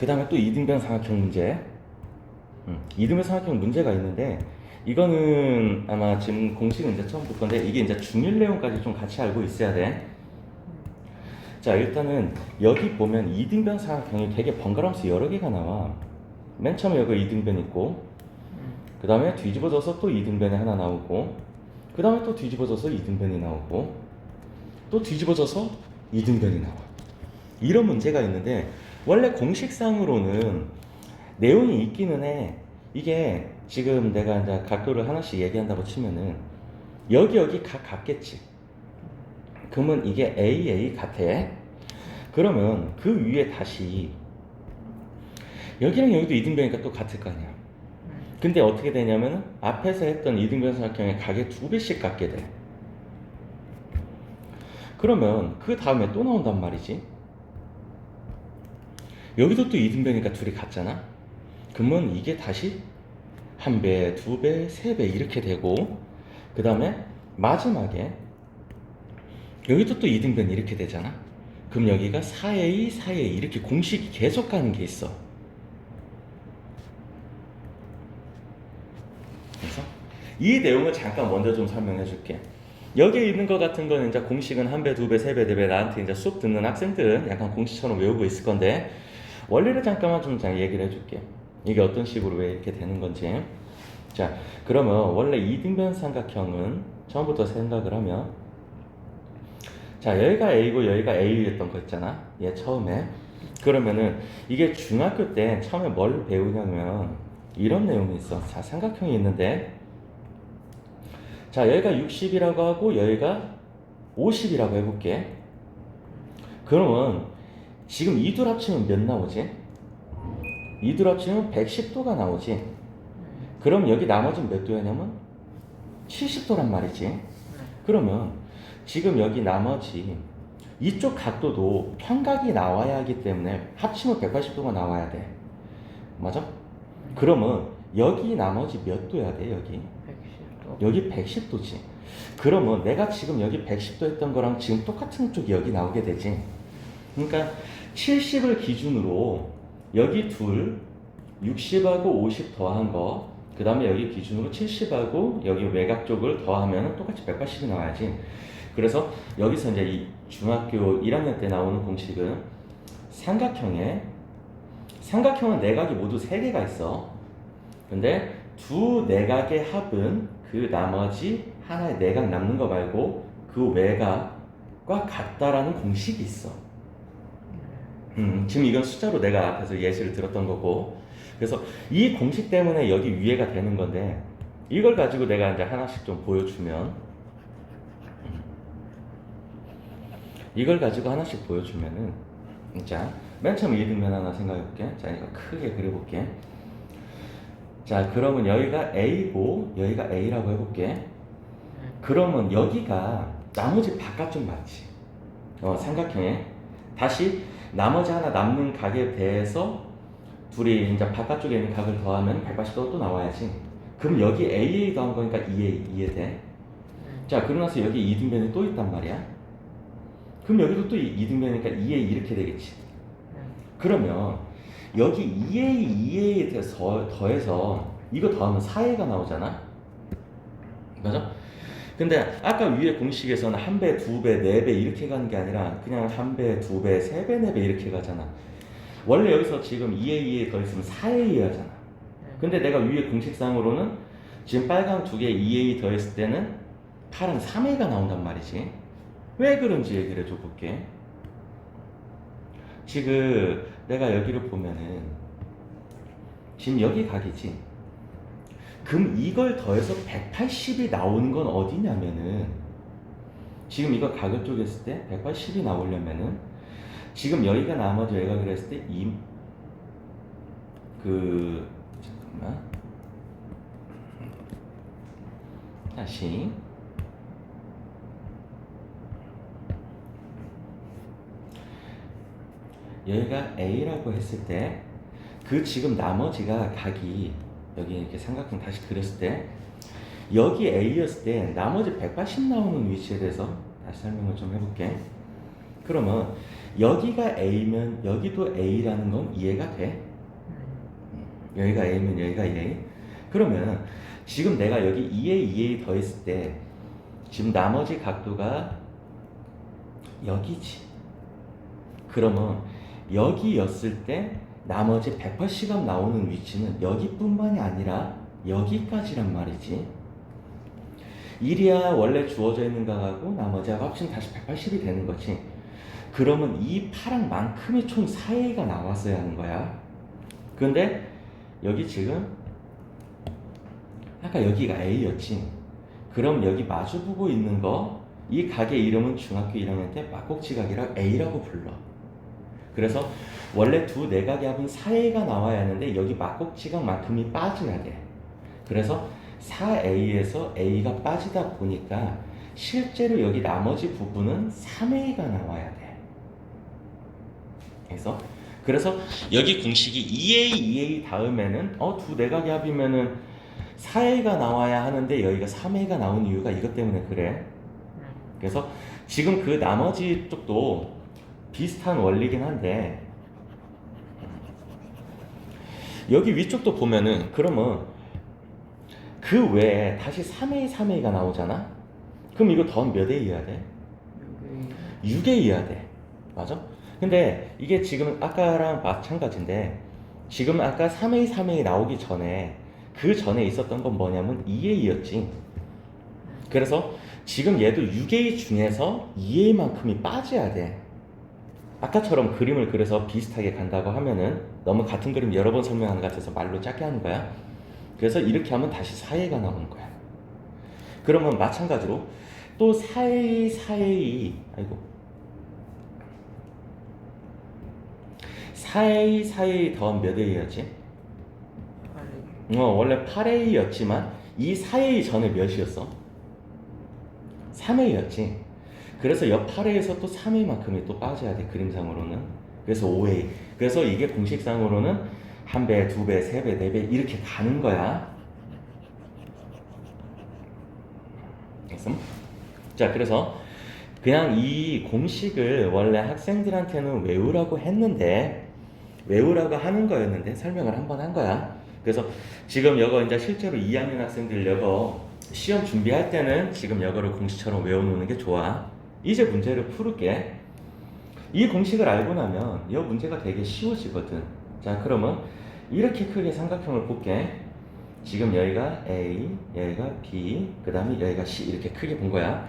그 다음에 또 이등변 삼각형 문제. 음, 이등변 삼각형 문제가 있는데 이거는 아마 지금 공식은 이제 처음 볼 건데 이게 이제 중일 내용까지 좀 같이 알고 있어야 돼. 자 일단은 여기 보면 이등변 삼각형이 되게 번갈아가면서 여러 개가 나와. 맨 처음에 여기 이등변 있고 그 다음에 뒤집어져서 또 이등변이 하나 나오고 그 다음에 또 뒤집어져서 이등변이 나오고 또 뒤집어져서 이등변이 나와. 이런 문제가 있는데 원래 공식상으로는 내용이 있기는 해. 이게 지금 내가 이제 각도를 하나씩 얘기한다고 치면은 여기 여기 각 같겠지. 그러면 이게 A A 같아. 그러면 그 위에 다시 여기랑 여기도 이등변이니까 또 같을 거 아니야. 근데 어떻게 되냐면은 앞에서 했던 이등변 삼각형의 각의 두 배씩 갖게 돼. 그러면 그 다음에 또 나온단 말이지. 여기도 또 이등변이니까 둘이 같잖아. 그러면 이게 다시 한 배, 두 배, 세 배 이렇게 되고 그 다음에 마지막에 여기도 또 이등변 이렇게 되잖아. 그럼 여기가 4A, 4A 이렇게 공식이 계속 가는 게 있어. 그래서 이 내용을 잠깐 먼저 좀 설명해 줄게. 여기에 있는 것 같은 거는 이제 공식은 한 배, 두 배, 세 배, 네 배 나한테 이제 수업 듣는 학생들은 약간 공식처럼 외우고 있을 건데 원리를 잠깐만 좀 잘 얘기를 해줄게. 이게 어떤 식으로 왜 이렇게 되는 건지. 자, 그러면 원래 이등변 삼각형은 처음부터 생각을 하면 자, 여기가 A고 여기가 A였던 거 있잖아. 얘 처음에. 그러면은 이게 중학교 때 처음에 뭘 배우냐면 이런 내용이 있어. 자, 삼각형이 있는데 자, 여기가 60이라고 하고 여기가 50이라고 해볼게. 그러면 지금 이둘 합치면 몇 나오지? 이둘 합치면 110도가 나오지. 그럼 여기 나머지는 몇 도냐면 70도란 말이지. 그러면 지금 여기 나머지 이쪽 각도도 평각이 나와야 하기 때문에 합치면 180도가 나와야 돼. 맞아? 그러면 여기 나머지 몇 도야 돼, 여기? 110도. 여기 110도지. 그러면 내가 지금 여기 110도 했던 거랑 지금 똑같은 쪽이 여기 나오게 되지. 그러니까 70을 기준으로 여기 둘, 60하고 50 더한 거, 그 다음에 여기 기준으로 70하고 여기 외곽 쪽을 더하면 똑같이 180이 나와야지. 그래서 여기서 이제 이 중학교 1학년 때 나오는 공식은 삼각형에 삼각형은 내각이 모두 3개가 있어. 근데 두 내각의 합은 그 나머지 하나의 내각 남는 거 말고 그 외곽과 같다라는 공식이 있어. 음, 지금 이건 숫자로 내가 앞에서 예시를 들었던 거고. 그래서 이 공식 때문에 여기 위에가 되는 건데 이걸 가지고 내가 이제 하나씩 좀 보여주면 음, 이걸 가지고 하나씩 보여주면은 자, 맨 처음 이등변 하나 생각해 볼게. 자, 이거 크게 그려 볼게. 자, 그러면 여기가 A고 여기가 A라고 해 볼게. 그러면 여기가 나머지 바깥쪽 맞지? 어, 삼각형에 다시 나머지 하나 남는 각에 대해서 둘이 이제 바깥쪽에 있는 각을 더하면 180도가 또 나와야지. 그럼 여기 AA 더한 거니까 2A 이해돼? 자, 그러고 나서 여기 이등변이 또 있단 말이야. 그럼 여기도 또 이- 이등변이니까 2A 이렇게 되겠지. 그러면 여기 2A, 2A에 대해서 더해서 이거 더하면 4A가 나오잖아. 맞아? 근데 아까 위에 공식에서는 한 배, 두 배, 네 배 이렇게 가는 게 아니라 그냥 한 배, 두 배, 세 배, 네 배 이렇게 가잖아. 원래 여기서 지금 2A, 2A 더했으면 4A 하잖아. 근데 내가 위에 공식상으로는 지금 빨강 두개 2A 더했을 때는 파란 3A가 나온단 말이지. 왜 그런지 얘기를 해줘 볼게. 지금 내가 여기를 보면은 지금 여기 각이지. 그럼 이걸 더해서 180이 나오는 건 어디냐면은 지금 이거 각을 쪼갰을 때 180이 나오려면은 지금 여기가 나머지 외곽을 했을 때 이 그 잠깐만. 다시. 여기가 A라고 했을 때 그 지금 나머지가 각이 여기 이렇게 삼각형 다시 그렸을 때 여기 A였을 때 나머지 180 나오는 위치에 대해서 다시 설명을 좀 해볼게. 그러면 여기가 A면 여기도 A라는 건 이해가 돼? 여기가 A면 여기가 A. 그러면 지금 내가 여기 2A, 2A 더했을 때 지금 나머지 각도가 여기지. 그러면 여기였을 때 나머지 180감 나오는 위치는 여기뿐만이 아니라 여기까지란 말이지. 1이야 원래 주어져 있는 거하고 나머지하고 합치면 다시 180이 되는 거지. 그러면 이 파랑만큼의 총 4A가 나왔어야 하는 거야. 근데 여기 지금 아까 여기가 A였지. 그럼 여기 마주 보고 있는 거 이 각의 이름은 중학교 1학년 때 막곡지각이라 A라고 불러. 그래서 원래 두 내각의 합은 4A가 나와야 하는데 여기 막곡지각만큼이 빠져야 돼. 그래서 4A에서 A가 빠지다 보니까 실제로 여기 나머지 부분은 3A가 나와야 돼. 그래서 그래서 여기 공식이 2A, 2A 다음에는 어 두 내각의 합이면은 4A가 나와야 하는데 여기가 3A가 나온 이유가 이것 때문에 그래. 그래서 지금 그 나머지 쪽도 비슷한 원리긴 한데 여기 위쪽도 보면은 그러면 그 외에 다시 3A, 3A가 나오잖아? 그럼 이거 더하면 몇 A여야 돼? 6A여야 돼. 맞아? 근데 이게 지금 아까랑 마찬가지인데 지금 아까 3A, 3A 나오기 전에 그 전에 있었던 건 뭐냐면 2A였지. 그래서 지금 얘도 6A 중에서 2A만큼이 빠져야 돼. 아까처럼 그림을 그려서 비슷하게 간다고 하면은 너무 같은 그림 여러 번 설명하는 것 같아서 말로 짧게 하는 거야. 그래서 이렇게 하면 다시 4A가 나오는 거야. 그러면 마찬가지로 또 4A, 4A, 아이고. 4A, 4A 더하면 몇 A였지? 어, 원래 8A였지만 이 4A 전에 몇이었어? 3A였지. 그래서 옆 8A에서 또 3A만큼이 또 빠져야 돼, 그림상으로는. 그래서 5A. 그래서 이게 공식상으로는 한 배, 두 배, 세 배, 네 배 이렇게 가는 거야. 됐음? 자, 그래서 그냥 이 공식을 원래 학생들한테는 외우라고 했는데 외우라고 하는 거였는데 설명을 한 번 한 거야. 그래서 지금 이거 이제 실제로 2학년 학생들 이거 시험 준비할 때는 지금 이거를 공식처럼 외워놓는 게 좋아. 이제 문제를 풀을게. 이 공식을 알고 나면 이 문제가 되게 쉬워지거든. 자, 그러면 이렇게 크게 삼각형을 볼게. 지금 여기가 A, 여기가 B, 그 다음에 여기가 C 이렇게 크게 본 거야.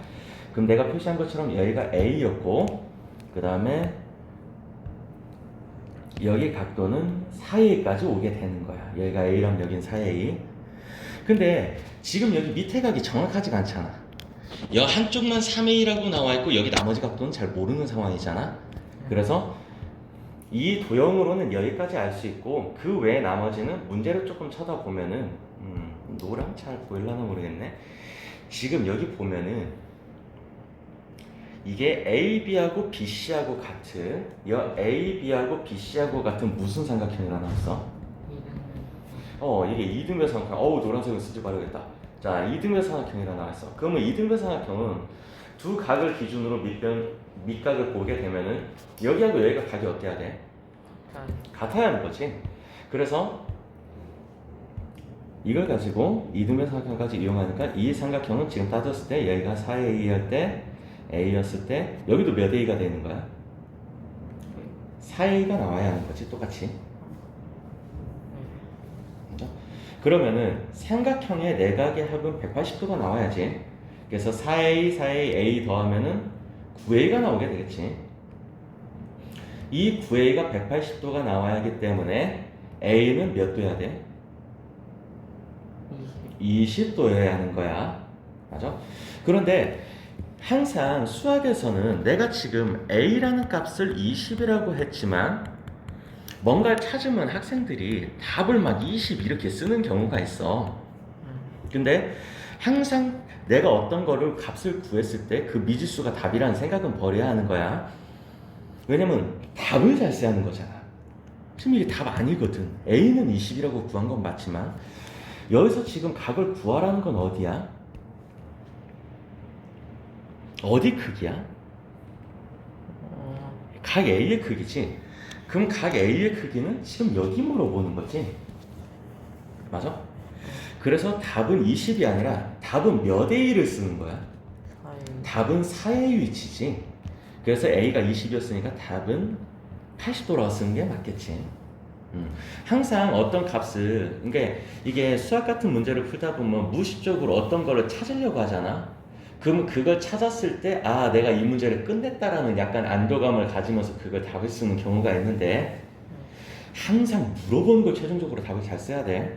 그럼 내가 표시한 것처럼 여기가 A였고, 그 다음에 여기 각도는 4A까지 오게 되는 거야. 여기가 A랑 여긴 4A. 근데 지금 여기 밑에 각이 정확하지가 않잖아. 여 한쪽만 3A라고 나와 있고 여기 나머지 각도는 잘 모르는 상황이잖아. 그래서 이 도형으로는 여기까지 알 수 있고 그 외에 나머지는 문제를 조금 쳐다보면은 음, 노랑 잘 보일라나 모르겠네. 지금 여기 보면은 이게 AB하고 BC하고 같은 여 AB하고 BC하고 같은 무슨 삼각형이라 나왔어? 어 이게 이등변 삼각형. 어우 노란색을 쓰지 말아야겠다. 자 이등변 삼각형이라 나왔어. 그러면 이등변 삼각형은 두 각을 기준으로 밑변 밑각을 보게 되면은 여기하고 여기가 각이 어때야 돼? 같아야 하는 거지. 그래서 이걸 가지고 이등변 삼각형까지 이용하니까 이 삼각형은 지금 따졌을 때 여기가 4A일 때 A였을 때 여기도 몇 A가 되는 거야? 4A가 나와야 하는 거지 똑같이. 그죠? 그러면은 삼각형의 내각의 합은 180도가 나와야지. 그래서 4A, 4A, A 더하면은 9A가 나오게 되겠지. 이 9A가 180도가 나와야 하기 때문에 A는 몇 도야 돼? 20도여야 하는 거야. 맞아? 그런데 항상 수학에서는 내가 지금 A라는 값을 20이라고 했지만 뭔가를 찾으면 학생들이 답을 막 20 이렇게 쓰는 경우가 있어. 근데 항상 내가 어떤 거를 값을 구했을 때 그 미지수가 답이라는 생각은 버려야 하는 거야. 왜냐면 답을 잘 써야 하는 거잖아. 지금 이게 답 아니거든. A는 20이라고 구한 건 맞지만 여기서 지금 각을 구하라는 건 어디야? 어디 크기야? 각 A의 크기지. 그럼 각 A의 크기는 지금 여기 물어보는 거지. 맞아? 그래서 답은 20이 아니라 답은 몇 A를 쓰는 거야? 답은 4의 위치지. 그래서 A가 20이었으니까 답은 80도라고 쓰는 게 맞겠지. 음. 항상 어떤 값을, 그러니까 이게 수학 같은 문제를 풀다 보면 무의식적으로 어떤 거를 찾으려고 하잖아. 그러면 그걸 찾았을 때, 아, 내가 이 문제를 끝냈다라는 약간 안도감을 가지면서 그걸 답을 쓰는 경우가 있는데, 항상 물어보는 걸 최종적으로 답을 잘 써야 돼.